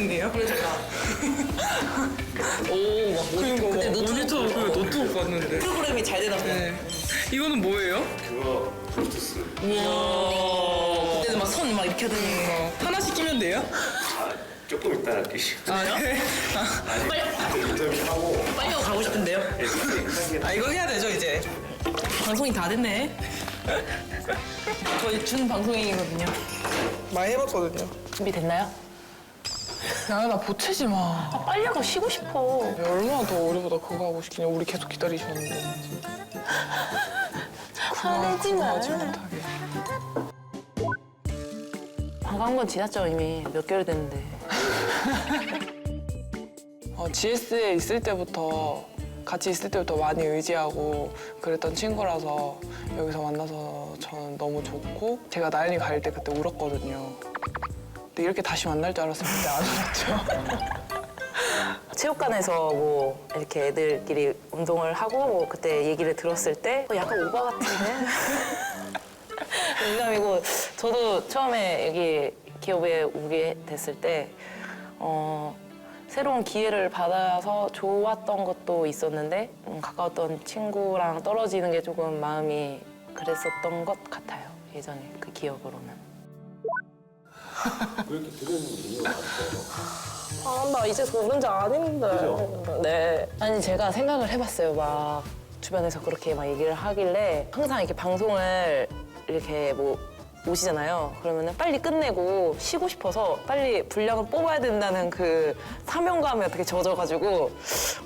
발전했네요. 그러니까. 오, 막 그때 그때 노트북 모니터 그. 노트북 봤는데. 프로그램이 잘 되나 보다. 네. 이거는 뭐예요? 그거 블루투스 우와. 그때는 막손막 이렇게 하더니. 어, 하나씩 끼면 돼요? 아, 조금 이따가 끼시고 아, 그래? 빨리, 인터뷰하고 빨리 하고 가고 싶은데요. 예, 게 아, 이거 해야 되죠, 이제? 방송이 다 됐네. 저희 준 방송이거든요. 많이 해봤거든요. 준비됐나요? 야, 나 보채지 마. 아, 빨리 하고 쉬고 싶어. 야, 얼마나 더 우리보다 그거 하고 싶겠냐. 우리 계속 기다리셨는데. 화내지 마. 하지 못하게. 방금 한건 지났죠 이미 몇 개월 됐는데. 어, GS에 있을 때부터 같이 있을 때부터 많이 의지하고 그랬던 친구라서 여기서 만나서 저는 너무 좋고 제가 나연이 갈때 그때 울었거든요. 이렇게 다시 만날 줄 알았으면 그때 안 울었죠. 체육관에서 뭐 이렇게 애들끼리 운동을 하고 뭐 그때 얘기를 들었을 때 어, 약간 오바 같은데 농담이고 저도 처음에 여기 기업에 오게 됐을 때 어, 새로운 기회를 받아서 좋았던 것도 있었는데 음, 가까웠던 친구랑 떨어지는 게 조금 마음이 그랬었던 것 같아요 예전에 그 기억으로는. 그렇게 들은 이유가 없어요. 아, 나 이제 노른자 아닌데. 네. 아니, 제가 생각을 해봤어요. 막, 주변에서 그렇게 막 얘기를 하길래, 항상 이렇게 방송을 이렇게 뭐, 오시잖아요. 그러면은 빨리 끝내고 쉬고 싶어서 빨리 분량을 뽑아야 된다는 그 사명감에 어떻게 젖어가지고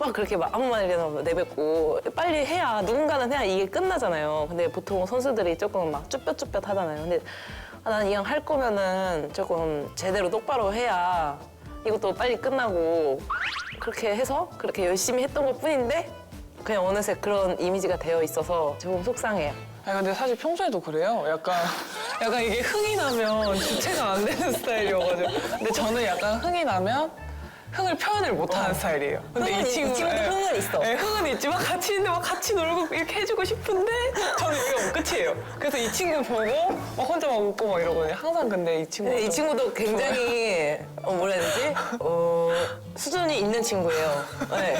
막 그렇게 막 아무 말이나 내뱉고 빨리 해야 누군가는 해야 이게 끝나잖아요. 근데 보통 선수들이 조금 막 쭈뼛쭈뼛 하잖아요. 근데 아, 난 이왕 할 거면은 조금 제대로 똑바로 해야 이것도 빨리 끝나고 그렇게 해서 그렇게 열심히 했던 것 뿐인데 그냥 어느새 그런 이미지가 되어 있어서 조금 속상해요. 아니 근데 사실 평소에도 그래요. 약간 약간 이게 흥이 나면 주체가 안 되는 스타일이어가지고. 근데 저는 약간 흥이 나면 흥을 표현을 못하는 스타일이에요. 근데 흥은 이- 이 친구도 예, 흥은 있어. 예, 흥은 있지만 같이 있는데 막 같이 놀고 이렇게 해주고 싶은데 저는 이게 못 끝이에요. 그래서 이 친구 보고 막 혼자 막 웃고 막 이러거든요. 항상 근데 이 친구 근데 이 친구도 굉장히 어, 뭐라 해야 되지? 어, 수준이 있는 친구예요. 네.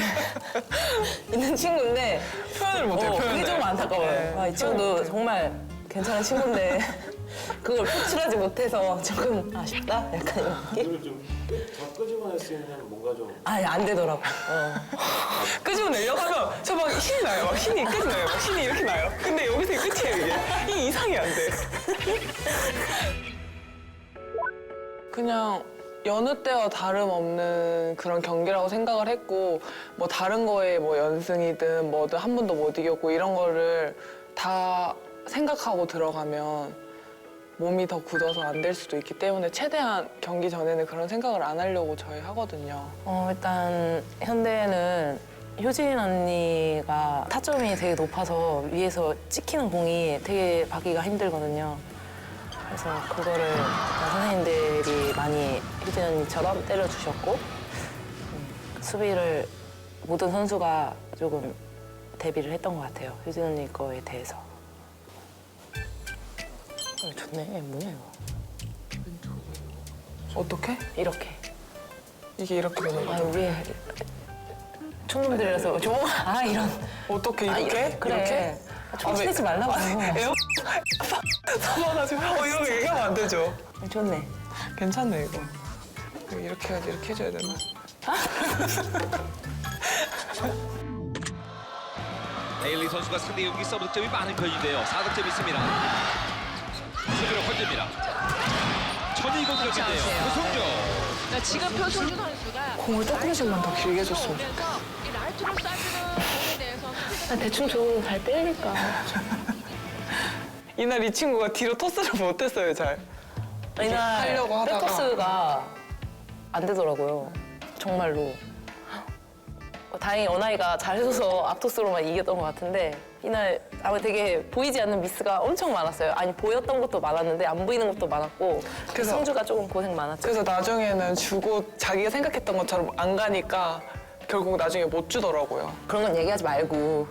있는 친구인데 표현을 못해요. 어, 표현을. 그게 좀 안타까워요. 네, 아, 이 친구도 정말 괜찮은 친구인데 그걸 표출하지 못해서 조금 아쉽다? 약간 이런 느낌? 이걸 좀더 끄집어낼 수 있는 뭔가 좀 아니 안 되더라고. 어. 끄집어내려고 하면 저막 신이 나요. 막 신이 끝이 나요. 막 신이 이렇게 나요. 근데 여기서 끝이에요 이게. 이 이상이 안 돼. 그냥 여느 때와 다름없는 그런 경기라고 생각을 했고 뭐 다른 거에 뭐 연승이든 뭐든 한 번도 못 이겼고 이런 거를 다 생각하고 들어가면 몸이 더 굳어서 안 될 수도 있기 때문에 최대한 경기 전에는 그런 생각을 안 하려고 저희 하거든요. 어, 일단 현대는 효진 언니가 타점이 되게 높아서 위에서 찍히는 공이 되게 받기가 힘들거든요. 그래서 그거를 선생님들이 많이 효진 언니처럼 때려주셨고 음, 수비를 모든 선수가 조금 대비를 했던 것 같아요. 효진 언니 거에 대해서. 어, 좋네. 뭐냐 이거. 어떻게? 이렇게. 이게 이렇게 되는 아 거죠? 우리 촌놈들이라서 좀 아 이런 어떻게 아, 이렇게? 그래. 이렇게? 촌치지 말라고. 에어 서봐가지고 어 이런 거 얘기하면 안 되죠. 좋네. 괜찮네 이거. 이거 이렇게 해야지 이렇게 해줘야 되나? 에일리 선수가 상대 경기 서브 득점이 많은 편인데요. 4득점 있습니다. 수비로 건집니다. 천이 공격인데요. 고성조. 자, 지금 표승주 선수가 공을 조금씩만 더 길게 줬으면 그래서 이 라이트로 쏴주는 공에 대해서 나 대충 저잘 때리니까. 이날 이 친구가 뒤로 토스를 못했어요 잘. 이날 하려고 하다가. 백토스가 안 되더라고요. 정말로. 어, 다행히 어나이가 잘해줘서 앞토스로만 이겼던 것 같은데 이날 아마 되게 보이지 않는 미스가 엄청 많았어요. 아니 보였던 것도 많았는데 안 보이는 것도 많았고 그래서- 성주가 조금 고생 많았죠. 그래서 나중에는 주고 자기가 생각했던 것처럼 안 가니까 결국 나중에 못 주더라고요. 그런 건 얘기하지 말고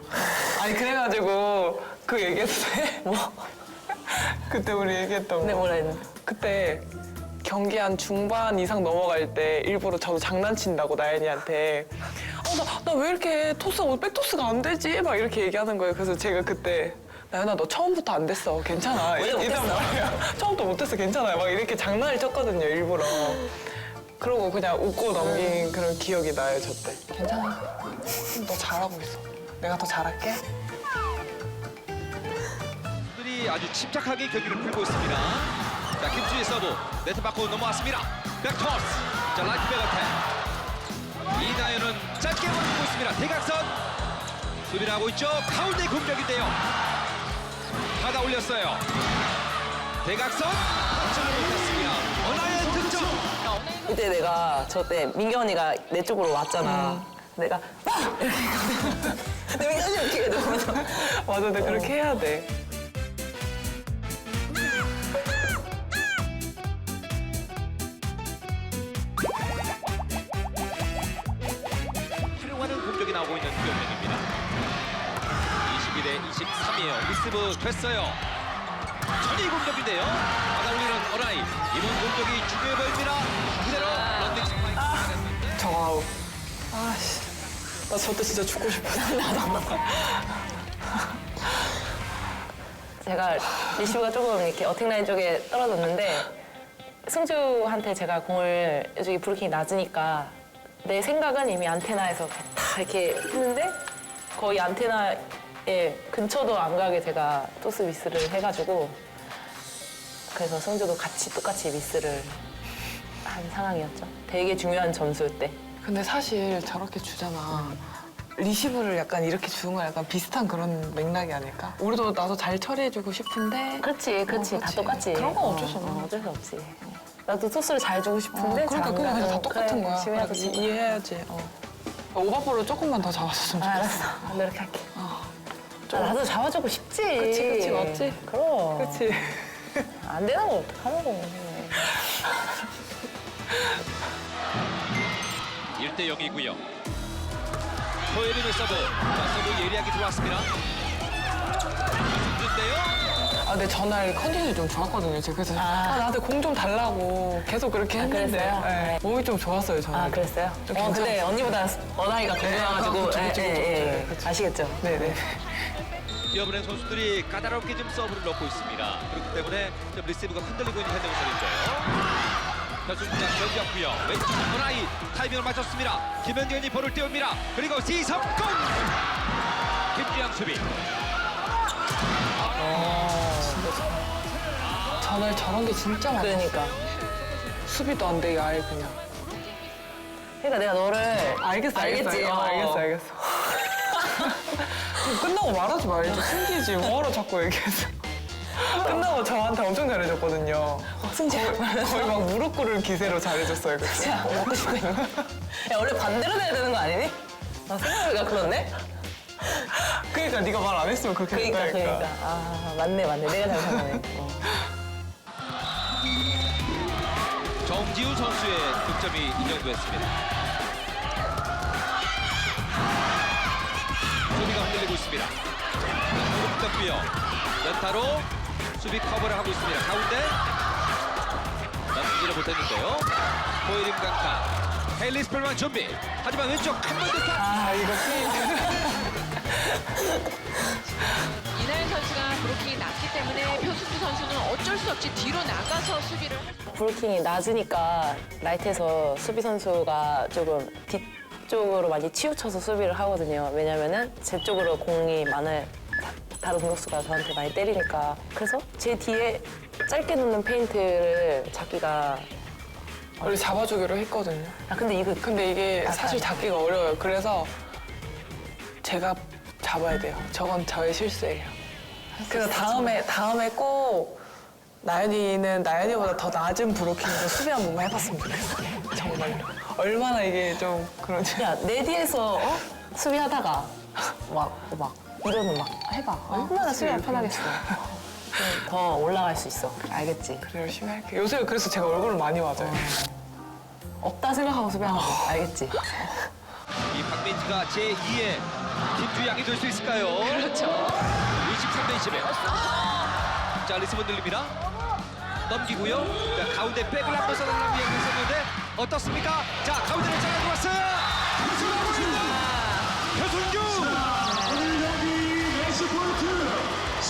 아니 그래가지고 그 얘기해도 돼? 뭐 그때 우리 얘기했던 거. 근데 뭐라 했는데 그때 경기 한 중반 이상 넘어갈 때 일부러 저도 장난친다고 나연이한테 어, 나왜 이렇게 토스가 백토스가 안 되지? 막 이렇게 얘기하는 거예요. 그래서 제가 그때 나연아 너 처음부터 안 됐어. 괜찮아. 원래 이런 못했어. 말이에요. 처음부터 못했어. 괜찮아요. 막 이렇게 장난을 쳤거든요. 일부러. 그러고 그냥 웃고 넘긴 그런 기억이 나요. 저 때. 괜찮아. 너 잘하고 있어. 내가 더 잘할게. 들이 아주 침착하게 경기를 풀고 있습니다. 자, 김주희 서브 네트 밖으로 넘어왔습니다. 백토스. 자, 라이트 백어택. 이다현은 짧게 버리고 있습니다. 대각선. 수비를 하고 있죠. 가운데 공격인데요. 받아 올렸어요. 대각선. 터치를 못했습니다. 어나의 득점. 그때 내가 저 때 민경 언니가 내 쪽으로 왔잖아. 내가 막 이렇게 했거든. 근데 민경 언니 이렇게 해도 맞아, 근데 그렇게 해야 돼. 리스브 됐어요. 천이 공격인데요. 받아 올리는 어라이. 이번 공격이 중요해 보입니다. 그대로 런닝 스파이크. 저 아웃. 아씨. 나 저때 진짜 죽고 싶었어. 제가 리시브가 조금 이렇게 어택라인 쪽에 떨어졌는데 승주한테 제가 공을 이쪽에 브루킹이 낮으니까 내 생각은 이미 안테나에서 다 이렇게 했는데 거의 안테나 에 근처도 안 가게 제가 토스 미스를 해가지고 그래서 승주도 같이 똑같이 미스를 한 상황이었죠. 되게 중요한 점수 때. 근데 사실 저렇게 주잖아. 리시브를 약간 이렇게 주는 건 약간 비슷한 그런 맥락이 아닐까? 우리도 나도 잘 처리해주고 싶은데. 그렇지, 그렇지, 어, 다 그치. 똑같지. 그런 건 어쩔 수 어, 없는 어, 어쩔 수 없지. 나도 토스를 잘 주고 싶은데 어, 그러니까 잘 그냥 안 그냥 다 가고. 똑같은 그래, 거야. 열심히 해야지. 이- 이해해야지. 어. 오버볼을 조금만 더 잡았으면 아, 좋겠어. 알았어. 노력할게. 어. 아, 나도 잡아주고 싶지. 그치, 그치, 맞지? 그럼. 그치? 안 되는 거 어떡하려고. 1대 0이고요. 호예림의 서브. 자, 서브 예리하게 들어왔습니다. 아, 근데 전날 컨디션이 좀 좋았거든요. 제가 그래서 아. 아, 나한테 공 좀 달라고 계속 그렇게 아, 했는데 그랬어요? 네. 네. 몸이 좀 좋았어요, 저는. 아, 그랬어요? 좀 어, 근데 괜찮았어요. 언니보다 어나이가 건강해가지고. 그치, 예, 예, 예. 그치. 아시겠죠? 네네. 이어브랜 선수들이 까다롭게 좀 서브를 넣고 있습니다. 그렇기 때문에 좀 리시브가 흔들리고 있는 현대건설인데요. 현수장 견디었고요. 왼쪽 호라이 타이밍을 맞췄습니다. 김현경이 볼을 띄웁니다. 그리고 시석공! 김주영 수비. 전날 저런 게 진짜 많아. 그러니까. 수비도 안 돼, 아예 그냥. 그러니까 내가 너를. 알겠어, 알겠어. 알겠지? 어, 어. 알겠어, 알겠어. 끝나고 말하지 말지. 숨기지. 뭐하러 자꾸 얘기해서. 끝나고 저한테 엄청 잘해줬거든요. 어, 승재. 거의 막 무릎 꿇을 기세로 잘해줬어요, 그때. 야, 먹고 원래 반대로 돼야 되는 거 아니니? 아, 생각해보니까 그렇네? 그러니까 네가 말 안 했으면 그렇게 그러니까, 됐다니까. 그러니까. 아, 맞네, 맞네. 내가 잘못하네. 어. 정지우 선수의 득점이 인정됐습니다. 수비가 흔들리고 있습니다. 떴고요. 연타로 수비 커버를 하고 있습니다. 가운데 넘기지를 못했는데요. 보이림 강타. 헬리 스펠만 준비. 하지만 왼쪽 한 번 더. 아, 이거 이나연 선수가 브로킹이 낮기 때문에 표승주 선수는 어쩔 수 없이 뒤로 나가서 수비를 할 브루킹이 낮으니까 라이트에서 수비 선수가 조금 뒤 쪽으로 많이 치우쳐서 수비를 하거든요. 왜냐면은 제 쪽으로 공이 많을 다- 다른 공격수가 저한테 많이 때리니까 그래서 제 뒤에 짧게 놓는 페인트를 잡기가 원래 잡아주기로 했거든요. 아 근데 이거 근데 이게 아, 사실 아. 잡기가 어려워요. 그래서 제가 잡아야 돼요. 저건 저의 실수예요. 그래서 다음에 다음에 꼭 나연이는 나연이보다 더 낮은 브로킹으로 수비 한 번만 해봤으면 좋겠어요. 정말로. 얼마나 이게 좀 그런지. 야 내 뒤에서 어? 수비하다가 막 막 이러면 막 해봐 얼마나 수비가 편하겠어 좀더 올라갈 수 있어 알겠지 그래 열심히 할게. 요새 그래서 제가 얼굴을 많이 맞아요. 없다 생각하고 수비하는 거 알겠지 이 박민지가 제2의 김주양이 될 수 있을까요? 그렇죠. 23대 21. 자, 리스본 들립니다. 넘기고요. 자, 가운데 백을 한번 써달라고 이야기했었는데 어떻습니까? 자, 가운데를!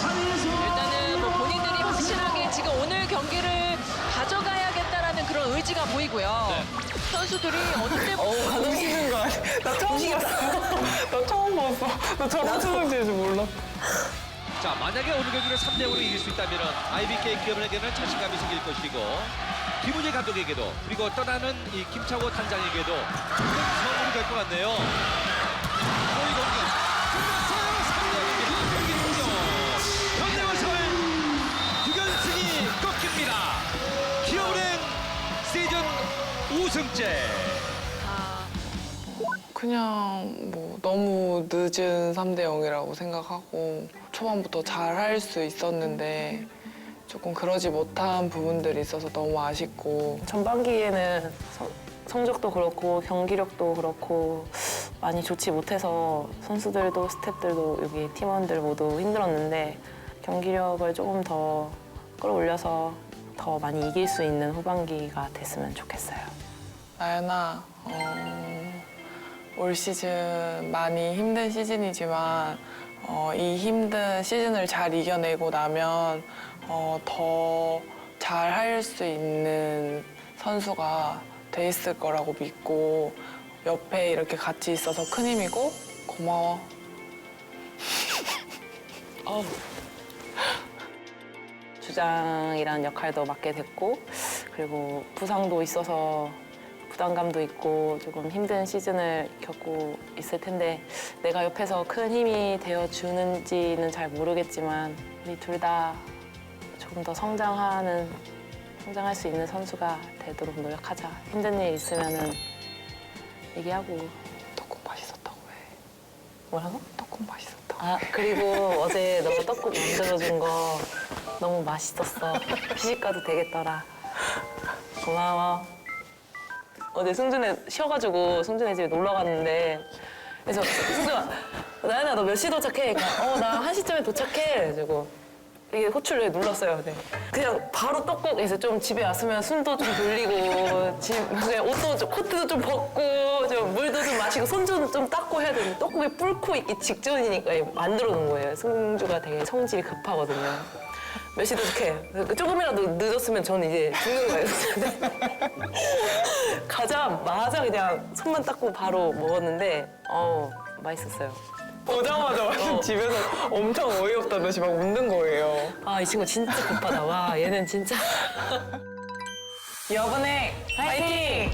일단은 뭐 본인들이 확실하게 지금 오늘 경기를 가져가야겠다라는 그런 의지가 보이고요. 선수들이 어느 때부터? 나 처음 봤어. 나 처음 봤어. 나 저런 수능지인 줄 몰라. 자, 만약에 오늘 경기를 3대 0으로 이길 수 있다면 IBK 기업에게는 자신감이 생길 것이고 김은희 감독에게도 그리고 떠나는 이 김창호 단장에게도 큰 선물이 될 것 같네요. 오이 경기 끝났어요. 3대 0입니다. 경기 종료. 현대건설 6연승이 꺾입니다. 기업은행 시즌 5승째. 그냥 뭐 너무 늦은 3대 0이라고 생각하고 초반부터 잘 할 수 있었는데 조금 그러지 못한 부분들이 있어서 너무 아쉽고 전반기에는 성- 성적도 그렇고 경기력도 그렇고 많이 좋지 못해서 선수들도 스태프들도 여기 팀원들 모두 힘들었는데 경기력을 조금 더 끌어올려서 더 많이 이길 수 있는 후반기가 됐으면 좋겠어요. 나연아 어, 올 시즌 많이 힘든 시즌이지만 어, 이 힘든 시즌을 잘 이겨내고 나면 어, 더 잘 할 수 있는 선수가 돼 있을 거라고 믿고 옆에 이렇게 같이 있어서 큰 힘이고 고마워. 주장이라는 역할도 맡게 됐고 그리고 부상도 있어서 부담감도 있고 조금 힘든 시즌을 겪고 있을 텐데 내가 옆에서 큰 힘이 되어 주는지는 잘 모르겠지만 우리 둘 다 조금 더 성장하는 성장할 수 있는 선수가 되도록 노력하자. 힘든 일 있으면은 얘기하고 떡국 맛있었다고 해. 뭐라고? 떡국 맛있었다고. 아 그리고 어제 너가 떡국 만들어준 거 너무 맛있었어. 시집 가도 되겠더라. 고마워. 어제 승준에 쉬어가지고 승준네 집에 놀러 갔는데 그래서 승준아 나연아 너 몇 시 도착해? 그러니까 어나 한 시쯤에 도착해. 그래가지고 이게 호출을 눌렀어요. 네. 그냥 바로 떡국에서 좀 집에 왔으면 숨도 좀 돌리고 집 옷도 좀 코트도 좀 벗고 좀 물도 좀 마시고 손 좀 좀 닦고 해야 되는데 떡국에 뿔고 있기 직전이니까 만들어 놓은 거예요. 승주가 되게 성질이 급하거든요. 몇 시 도착해? 그 조금이라도 늦었으면 저는 이제 죽는 거예요. 가자마자 그냥 손만 닦고 바로 먹었는데 어 맛있었어요. 오자마자 완전 집에서 엄청 어이없다듯이 막 웃는 거예요. 아 이 친구 진짜 급하다. 와 얘는 진짜 여분의 화이팅!